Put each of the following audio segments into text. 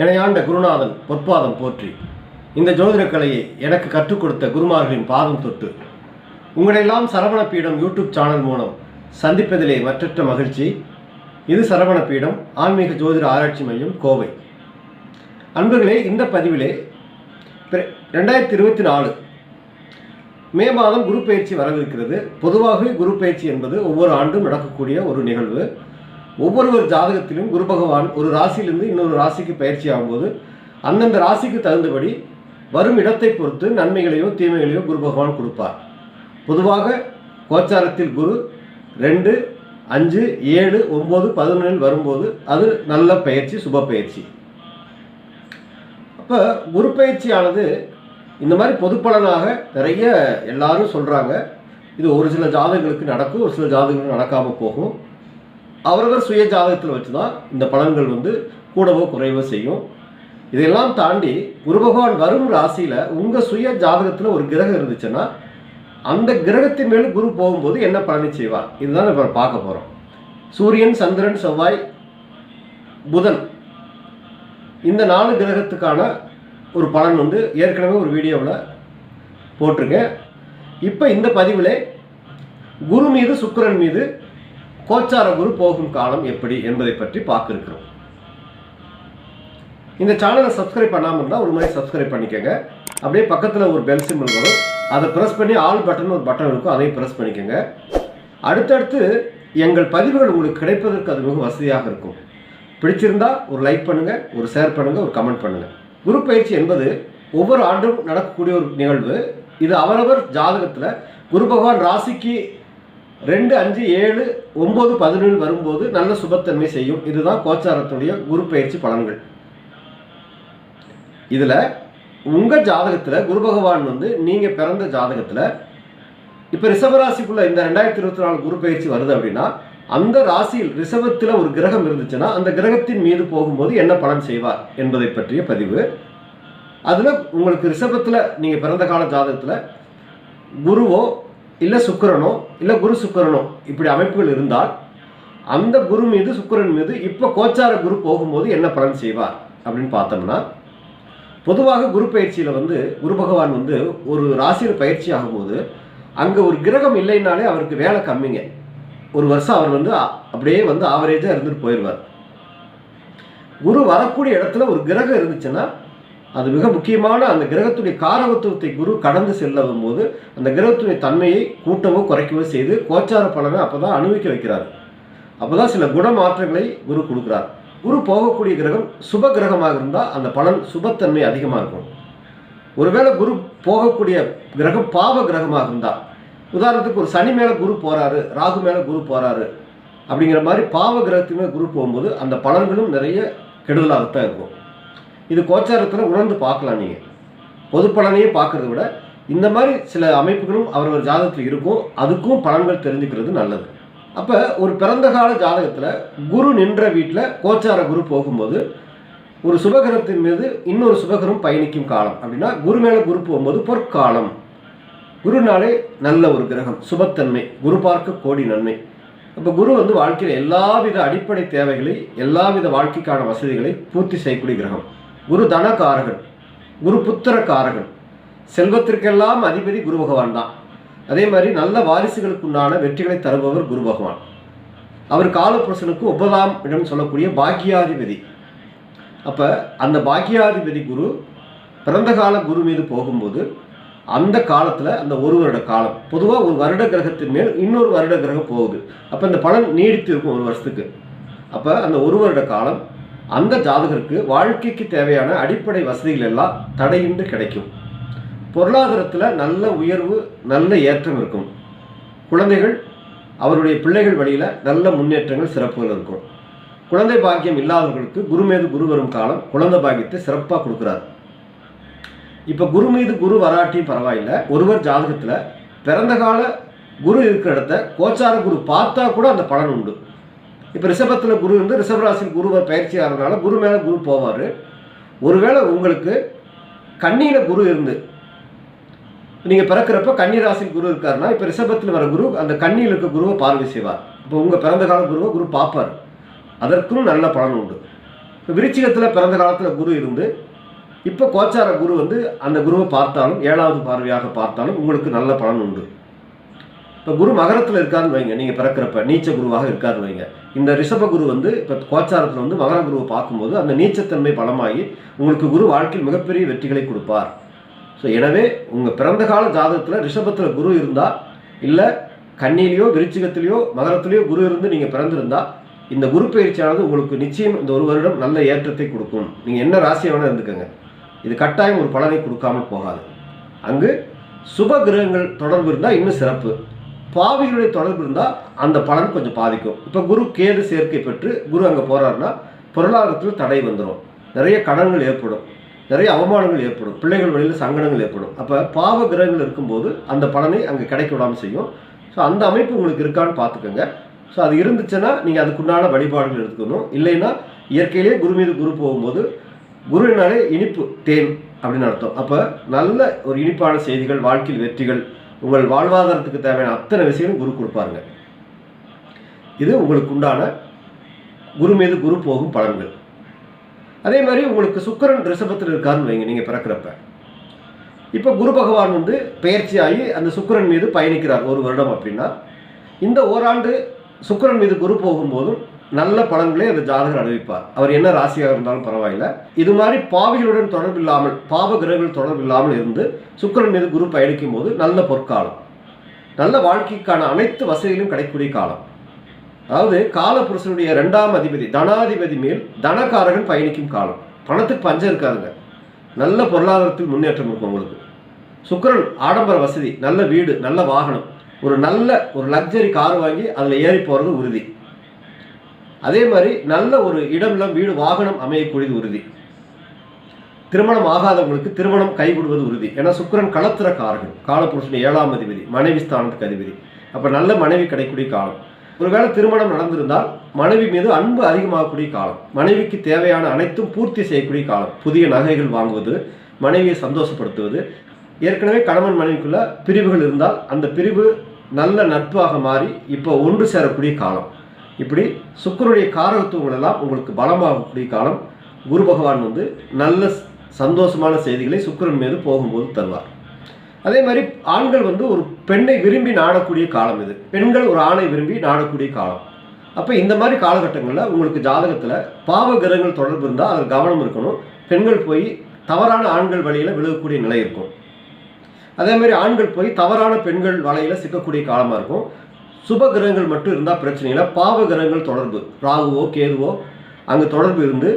இணையாண்ட குருநாதன் பொற்பாதம் போற்றி. இந்த ஜோதிடக் கலையை எனக்கு கற்றுக் கொடுத்த குருமார்களின் பாதம் தொட்டு. உங்களெல்லாம் சரவண பீடம் யூடியூப் சேனல் மூலம் சந்திப்பதிலே மற்றற்ற மகிழ்ச்சி. இது சரவண பீடம் ஆன்மீக ஜோதிட ஆராய்ச்சி மையம் கோவை. அன்பர்களே இந்த பதிவிலே ரெண்டாயிரத்தி இருபத்தி நாலு மே மாதம் குரு பயிற்சி வரவிருக்கிறது. பொதுவாகவே குரு பயிற்சி என்பது ஒவ்வொரு ஆண்டும் நடக்கக்கூடிய ஒரு நிகழ்வு. ஒவ்வொருவர் ஜாதகத்திலும் குரு பகவான் ஒரு ராசியிலிருந்து இன்னொரு ராசிக்கு பயிற்சி ஆகும்போது அந்தந்த ராசிக்கு தகுந்தபடி வரும் இடத்தை பொறுத்து நன்மைகளையோ தீமைகளையோ குரு பகவான் கொடுப்பார். பொதுவாக கோச்சாரத்தில் குரு ரெண்டு அஞ்சு ஏழு ஒம்பது பதினொன்றில் வரும்போது அது நல்ல பயிற்சி சுப பயிற்சி. அப்போ குரு பயிற்சியானது இந்த மாதிரி பொதுப்பலனாக நிறைய எல்லாரும் சொல்கிறாங்க இது ஒரு சில ஜாதகங்களுக்கு நடக்கும் ஒரு சில ஜாதகங்களுக்கு நடக்காமல் போகும். அவரவர் சுய ஜாதகத்தில் வச்சு தான் இந்த பலன்கள் வந்து கூடவோ குறைவோ செய்யும். இதெல்லாம் தாண்டி குரு பகவான் வரும் ராசியில் உங்கள் சுய ஜாதகத்தில் ஒரு கிரகம் இருந்துச்சுன்னா அந்த கிரகத்தின் மேல் குரு போகும்போது என்ன பலனை செய்வார்? இதுதான் இப்போ பார்க்க போகிறோம் சூரியன் சந்திரன் செவ்வாய் புதன் இந்த நாலு கிரகத்துக்கான ஒரு பலன் வந்து ஏற்கனவே ஒரு வீடியோவில் போட்டிருக்கேன். இப்போ இந்த பதிவில் குரு மீது சுக்கரன் மீது கோச்சார குரு போகும் காலம் எப்படி என்பதை பற்றி பார்க்க இருக்கிறோம் இந்த சேனலை சப்ஸ்கிரைப் பண்ணாமல் இருந்தால் ஒரு மாதிரி சப்ஸ்கிரைப் பண்ணிக்கோங்க. அப்படியே பக்கத்தில் ஒரு பெல் சிம்பிள் வரும். அதை ப்ரெஸ் பண்ணி ஆல் பட்டன் ஒரு பட்டன் இருக்கும். அதையும் ப்ரெஸ் பண்ணிக்கோங்க. அடுத்தடுத்து எங்கள் பதிவுகள் உங்களுக்கு கிடைப்பதற்கு அது மிக வசதியாக இருக்கும். பிடிச்சிருந்தா ஒரு லைக் பண்ணுங்கள் ஒரு ஷேர் பண்ணுங்கள் ஒரு கமெண்ட் பண்ணுங்கள் குரு பயிற்சி என்பது ஒவ்வொரு ஆண்டும் நடக்கக்கூடிய ஒரு நிகழ்வு. இது அவரவர் ஜாதகத்தில் குரு பகவான் ராசிக்கு ரெண்டு அஞ்சு ஏழு ஒம்பது பதினொன்று வரும்போது நல்ல சுபத்தன்மை செய்யும். இதுதான் கோச்சாரத்துடைய குரு பயிற்சி பலன்கள். இதில் உங்கள் ஜாதகத்தில் குரு பகவான் வந்து நீங்கள் பிறந்த ஜாதகத்தில் இப்போ ரிஷபராசிக்குள்ளே இந்த ரெண்டாயிரத்தி இருபத்தி நாலு குரு பயிற்சி வருது அப்படின்னா அந்த ராசியில் ரிஷபத்தில் ஒரு கிரகம் இருந்துச்சுன்னா அந்த கிரகத்தின் மீது போகும்போது என்ன பலன் செய்வார் என்பதை பற்றிய பதிவு. அதில் உங்களுக்கு ரிஷபத்தில் நீங்கள் பிறந்த கால ஜாதகத்தில் குருவோ இல்லை சுக்கிரனோ இல்லை குரு சுக்கரனோ இப்படி அமைப்புகள் இருந்தால் அந்த குரு மீது சுக்கிரன் மீது இப்போ கோச்சார குரு போகும்போது என்ன பலன் செய்வார் அப்படின்னு பார்த்தோம்னா பொதுவாக குரு பயிற்சியில் வந்து குரு பகவான் வந்து ஒரு ராசியில் பயிற்சி ஆகும்போது அங்கே ஒரு கிரகம் இல்லைனாலே அவருக்கு வேலை கம்மிங்க. ஒரு வருஷம் அவர் வந்து அப்படியே வந்து ஆவரேஜாக இருந்துட்டு போயிடுவார். குரு வரக்கூடிய இடத்துல ஒரு கிரகம் இருந்துச்சுன்னா அது மிக முக்கியமான அந்த கிரகத்துடைய காரகத்துவத்தை குரு கடந்து செல்லவும் போது அந்த கிரகத்துடைய தன்மையை கூட்டவோ குறைக்கவோ செய்து கோச்சார பலனை அப்போ தான் அனுபவிக்க வைக்கிறார். அப்போ தான் சில குண மாற்றங்களை குரு கொடுக்குறார். குரு போகக்கூடிய கிரகம் சுப கிரகமாக இருந்தால் அந்த பலன் சுபத்தன்மை அதிகமாக இருக்கும். ஒருவேளை குரு போகக்கூடிய கிரகம் பாவ கிரகமாக இருந்தால் உதாரணத்துக்கு ஒரு சனி மேலே குரு போகிறாரு ராகு மேலே குரு போகிறாரு அப்படிங்கிற மாதிரி பாவ கிரகத்து மேலே குரு போகும்போது அந்த பலன்களும் நிறைய கெடுதலாகத்தான் இருக்கும். இது கோச்சாரத்தில் உணர்ந்து பார்க்கலாம் நீங்கள் பொது பலனையே பார்க்கறத விட இந்த மாதிரி சில அமைப்புகளும் அவரவர் ஜாதகத்தில் இருக்கும். அதுக்கும் பலன்கள் தெரிஞ்சுக்கிறது நல்லது. அப்போ ஒரு பிறந்த கால ஜாதகத்தில் குரு நின்ற வீட்டில் கோச்சார குரு போகும்போது ஒரு சுபகிரகத்தின் மீது இன்னொரு சுபகரம் பயணிக்கும் காலம். அப்படின்னா குரு மேலே குரு போகும்போது பொற்காலம். குருனாலே நல்ல ஒரு கிரகம் சுபத்தன்மை குரு பார்க்க கோடி நன்மை. அப்போ குரு வந்து வாழ்க்கையில் எல்லாவித அடிப்படை தேவைகளை எல்லாவித வாழ்க்கைக்கான வசதிகளை பூர்த்தி செய்யக்கூடிய கிரகம். குரு தனகாரகன் குரு புத்திரக்காரகன் செல்வத்திற்கெல்லாம் அதிபதி குரு பகவான் தான். அதே மாதிரி நல்ல வாரிசுகளுக்கு உண்டான வெற்றிகளை தருபவர் குரு பகவான். அவர் காலபுருஷனுக்கு ஒன்பதாம் இடம் சொல்லக்கூடிய பாக்கியாதிபதி அப்போ அந்த பாக்கியாதிபதி குரு பிறந்த கால குரு மீது போகும்போது அந்த காலத்தில் அந்த ஒரு வருட காலம் பொதுவாக ஒரு வருட கிரகத்தின் மேல் இன்னொரு வருட கிரகம் போகுது. அப்போ இந்த பலன் நீடித்து இருக்கும் ஒரு வருஷத்துக்கு. அப்போ அந்த ஒரு வருட காலம் அந்த ஜாதகருக்கு வாழ்க்கைக்கு தேவையான அடிப்படை வசதிகள் எல்லாம் தடையின்றி கிடைக்கும். பொருளாதாரத்தில் நல்ல உயர்வு நல்ல ஏற்றம் இருக்கும். குழந்தைகள் அவருடைய பிள்ளைகள் வழியில் நல்ல முன்னேற்றங்கள் சிறப்புகள் இருக்கும். குழந்தை பாக்கியம் இல்லாதவர்களுக்கு குரு மீது குரு வரும் காலம் குழந்தை பாக்கியத்தை சிறப்பாக கொடுக்குறார். இப்போ குரு மீது குரு வராட்டியும் பரவாயில்லை. ஒருவர் ஜாதகத்தில் பிறந்த கால குரு இருக்கிற இடத்த கோச்சார குரு பார்த்தா கூட அந்த பலன் உண்டு. இப்போ ரிஷபத்தில் குரு இருந்து ரிஷபராசியில் குருவர் பயிற்சி ஆகிறதுனால குரு மேலே குரு போவார். ஒருவேளை உங்களுக்கு கன்னியில் குரு இருந்து நீங்கள் பிறக்கிறப்ப கன்னி ராசியில் குரு இருக்காருன்னா இப்போ ரிஷபத்தில் வர குரு அந்த கண்ணியில் இருக்க குருவை பார்வை செய்வார். இப்போ உங்கள் பிறந்த கால குருவை குரு பார்ப்பார். அதற்கும் நல்ல பலன் உண்டு. இப்போ விருச்சிகத்தில் பிறந்த காலத்தில் குரு இருந்து இப்போ கோச்சார குரு வந்து அந்த குருவை பார்த்தாலும் ஏழாவது பார்வையாக பார்த்தாலும் உங்களுக்கு நல்ல பலன் உண்டு. இப்போ குரு மகரத்தில் இருக்காருன்னு வைங்க. நீங்கள் பிறக்கிறப்ப நீச்ச குருவாக இருக்காருன்னு வைங்க. இந்த ரிஷப குரு வந்து இப்போ கோச்சாரத்தில் வந்து மகர குருவை பார்க்கும்போது அந்த நீச்சத்தன்மை பலமாகி உங்களுக்கு குரு வாழ்க்கையில் மிகப்பெரிய வெற்றிகளை கொடுப்பார். ஸோ எனவே உங்கள் பிறந்த கால ஜாதகத்தில் ரிஷபத்தில் குரு இருந்தால் இல்லை கண்ணிலேயோ விருச்சிகத்திலேயோ மகரத்திலேயோ குரு இருந்து நீங்கள் பிறந்திருந்தா இந்த குரு பயிற்சியானது உங்களுக்கு நிச்சயம் இந்த ஒரு வருடம் நல்ல ஏற்றத்தை கொடுக்கும். நீங்கள் என்ன ராசியை வேணால் இருந்துக்கோங்க. இது கட்டாயம் ஒரு பலனை கொடுக்காமல் போகாது. அங்கு சுப கிரகங்கள் தொடர்பு இருந்தால் இன்னும் சிறப்பு. பாவிகளுடைய தொடர்பு இருந்தால் அந்த பலன் கொஞ்சம் பாதிக்கும். இப்போ குரு கேது சேர்க்கை பெற்று குரு அங்கே போகிறாருன்னா பொருளாதாரத்தில் தடை வந்துடும் நிறைய கடன்கள் ஏற்படும். நிறைய அவமானங்கள் ஏற்படும். பிள்ளைகள் வழியில் சங்கடங்கள் ஏற்படும். அப்போ பாவ கிரகங்கள் இருக்கும்போது அந்த பலனை அங்கே கிடைக்க விடாமல் செய்யும். ஸோ அந்த அமைப்பு உங்களுக்கு இருக்கான்னு பார்த்துக்கோங்க. ஸோ அது இருந்துச்சுன்னா நீங்கள் அதுக்குண்டான வழிபாடுகள் எடுத்துக்கணும். இல்லைன்னா இயற்கையிலேயே குரு மீது குரு போகும்போது குருவினாலே இனிப்பு தேன் அப்படின்னு அர்த்தம். அப்போ நல்ல ஒரு இனிப்பான செய்திகள் வாழ்க்கையில் வெற்றிகள் உங்கள் வாழ்வாதாரத்துக்கு தேவையான அத்தனை விஷயங்களும் குரு கொடுப்பாருங்க. இது உங்களுக்கு உண்டான குரு மீது குரு போகும் பலன்கள். அதே மாதிரி உங்களுக்கு சுக்கிரன் ரிஷபத்தில் இருக்காருன்னு வைங்க நீங்கள் பிறக்கிறப்ப. இப்போ குரு பகவான் வந்து பயிற்சியாகி அந்த சுக்கிரன் மீது பயணிக்கிறார் ஒரு வருடம் அப்படின்னா இந்த ஓராண்டு சுக்கரன் மீது குரு போகும்போதும் நல்ல பலன்களை அந்த ஜாதகர் அறிவிப்பார் அவர் என்ன ராசியாக இருந்தாலும் பரவாயில்ல. இது மாதிரி பாவிகளுடன் தொடர்பு இல்லாமல் பாவ கிரகங்கள் தொடர்பு இல்லாமல் இருந்து சுக்கரன் மீது குரு பயணிக்கும் போது நல்ல பொற்காலம். நல்ல வாழ்க்கைக்கான அனைத்து வசதிகளும் கிடைக்கக்கூடிய காலம். அதாவது காலபுருஷனுடைய இரண்டாம் அதிபதி தனாதிபதி மேல் தனக்காரர்கள் பயணிக்கும் காலம். பணத்துக்கு பஞ்சம் இருக்காதுங்க. நல்ல பொருளாதாரத்தில் முன்னேற்றம் இருக்கும் உங்களுக்கு. சுக்கரன் ஆடம்பர வசதி நல்ல வீடு நல்ல வாகனம். ஒரு நல்ல ஒரு லக்ஸரி கார் வாங்கி அதில் ஏறி போகிறது உறுதி. அதே மாதிரி நல்ல ஒரு இடம்லாம் வீடு வாகனம் அமையக்கூடியது உறுதி. திருமணம் ஆகாதவங்களுக்கு திருமணம் கைவிடுவது உறுதி. ஏன்னா சுக்கிரன் களத்திர காரகன் காலபுருஷன் ஏழாம் அதிபதி மனைவி ஸ்தானத்துக்கு அதிபதி. அப்போ நல்ல மனைவி கிடைக்கக்கூடிய காலம். ஒருவேளை திருமணம் நடந்திருந்தால் மனைவி மீது அன்பு அதிகமாகக்கூடிய காலம். மனைவிக்கு தேவையான அனைத்தும் பூர்த்தி செய்யக்கூடிய காலம். புதிய நகைகள் வாங்குவது மனைவியை சந்தோஷப்படுத்துவது. ஏற்கனவே கணவன் மனைவிக்குள்ள பிரிவுகள் இருந்தால் அந்த பிரிவு நல்ல நட்பாக மாறி இப்போ ஒன்று சேரக்கூடிய காலம். இப்படி சுக்கருடைய காரகத்துவங்கள் எல்லாம் உங்களுக்கு பலமாகக்கூடிய காலம் குரு பகவான் வந்து நல்ல சந்தோஷமான செய்திகளை சுக்கிரன் மீது போகும்போது தருவார். அதே மாதிரி ஆண்கள் வந்து ஒரு பெண்ணை விரும்பி நாடக்கூடிய காலம் இது. பெண்கள் ஒரு ஆணை விரும்பி நாடக்கூடிய காலம். அப்போ இந்த மாதிரி காலகட்டங்களில் உங்களுக்கு ஜாதகத்தில் பாவ கிரகங்கள் தொடர்பு இருந்தால் அதில் கவனம் இருக்கணும். பெண்கள் போய் தவறான ஆண்கள் வழியில் விழுகக்கூடிய நிலை இருக்கும். அதே மாதிரி ஆண்கள் போய் தவறான பெண்கள் வலையில் சிக்கக்கூடிய காலமாக இருக்கும். சுப கிரகங்கள் மட்டும் இருந்தால் பிரச்சனை இல்லை. பாவ கிரகங்கள் தொடர்பு. ராகுவோ கேதுவோ அங்கே தொடர்பு இருந்து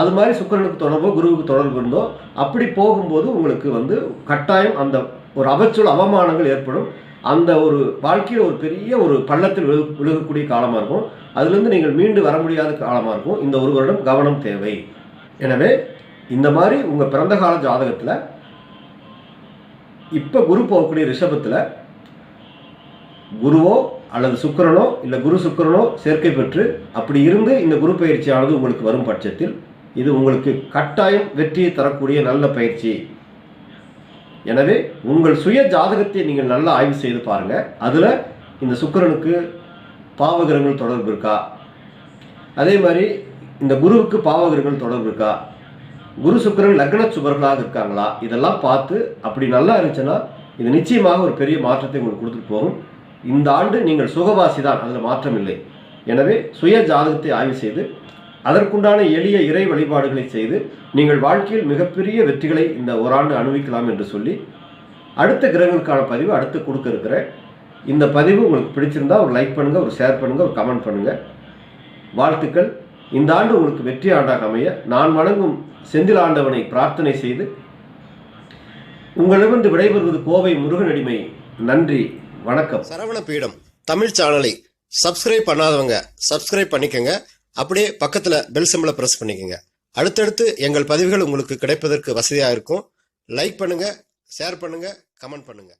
அது மாதிரி சுக்கிரனுக்கு தொடர்போ குருவுக்கு தொடர்பு இருந்தோ அப்படி போகும்போது உங்களுக்கு வந்து கட்டாயம் அந்த ஒரு அவச்சொல் அவமானங்கள் ஏற்படும். அந்த ஒரு வாழ்க்கையில் ஒரு பெரிய ஒரு பள்ளத்தில் விழு விழுகக்கூடிய காலமாக இருக்கும். அதுலேருந்து நீங்கள் மீண்டு வர முடியாத காலமாக இருக்கும். இந்த ஒரு வருடம் கவனம் தேவை. எனவே இந்த மாதிரி உங்கள் பிறந்த கால ஜாதகத்தில் இப்போ குரு போகக்கூடிய ரிஷபத்தில் குருவோ அல்லது சுக்கிரனோ இல்லை குரு சுக்கிரனோ சேர்க்கை பெற்று அப்படி இருந்து இந்த குரு பயிற்சியானது உங்களுக்கு வரும் பட்சத்தில் இது உங்களுக்கு கட்டாயம் வெற்றியை தரக்கூடிய நல்ல பயிற்சி. எனவே உங்கள் சுய ஜாதகத்தை நீங்கள் நல்லா ஆய்வு செய்து பாருங்க. அதில் இந்த சுக்கிரனுக்கு பாவகிரகங்கள் தொடர்பு இருக்கா? அதே மாதிரி இந்த குருவுக்கு பாவகிரகங்கள் தொடர்பு இருக்கா? குரு சுக்கிரன் லக்ன சுபர்களாக இருக்காங்களா? இதெல்லாம் பார்த்து அப்படி நல்லா இருந்துச்சுன்னா இது நிச்சயமாக ஒரு பெரிய மாற்றத்தை உங்களுக்கு கொடுத்துட்டு போகும். இந்த ஆண்டு நீங்கள் சுகவாசி தான் அதில் மாற்றம் இல்லை எனவே சுய ஜாதகத்தை ஆய்வு செய்து அதற்குண்டான எளிய இறை வழிபாடுகளை செய்து நீங்கள் வாழ்க்கையில் மிகப்பெரிய வெற்றிகளை இந்த ஓராண்டு அனுபவிக்கலாம் என்று சொல்லி அடுத்த கிரகங்களுக்கான பதிவு அடுத்து கொடுக்க இருக்கிறேன் இந்த பதிவு உங்களுக்கு பிடிச்சிருந்தா ஒரு லைக் பண்ணுங்கள் ஒரு ஷேர் பண்ணுங்கள் ஒரு கமெண்ட் பண்ணுங்கள் வாழ்த்துக்கள். இந்த ஆண்டு உங்களுக்கு வெற்றி ஆண்டாக அமைய நான் வணங்கும் செந்தில் ஆண்டவனை பிரார்த்தனை செய்து உங்களிடமிருந்து விடைபெறுவது கோவை முருகனடிமை நன்றி. வணக்கம். சரவண பீடம் தமிழ் சேனலை சப்ஸ்கிரைப் பண்ணாதவங்க சப்ஸ்கிரைப் பண்ணிக்கங்க. அப்படியே பக்கத்தில் பெல் சிம்பலை ப்ரெஸ் பண்ணிக்கோங்க. அடுத்தடுத்து எங்கள் பதிவுகள் உங்களுக்கு கிடைப்பதற்கு வசதியாக இருக்கும். லைக் பண்ணுங்கள் ஷேர் பண்ணுங்கள் கமெண்ட் பண்ணுங்கள்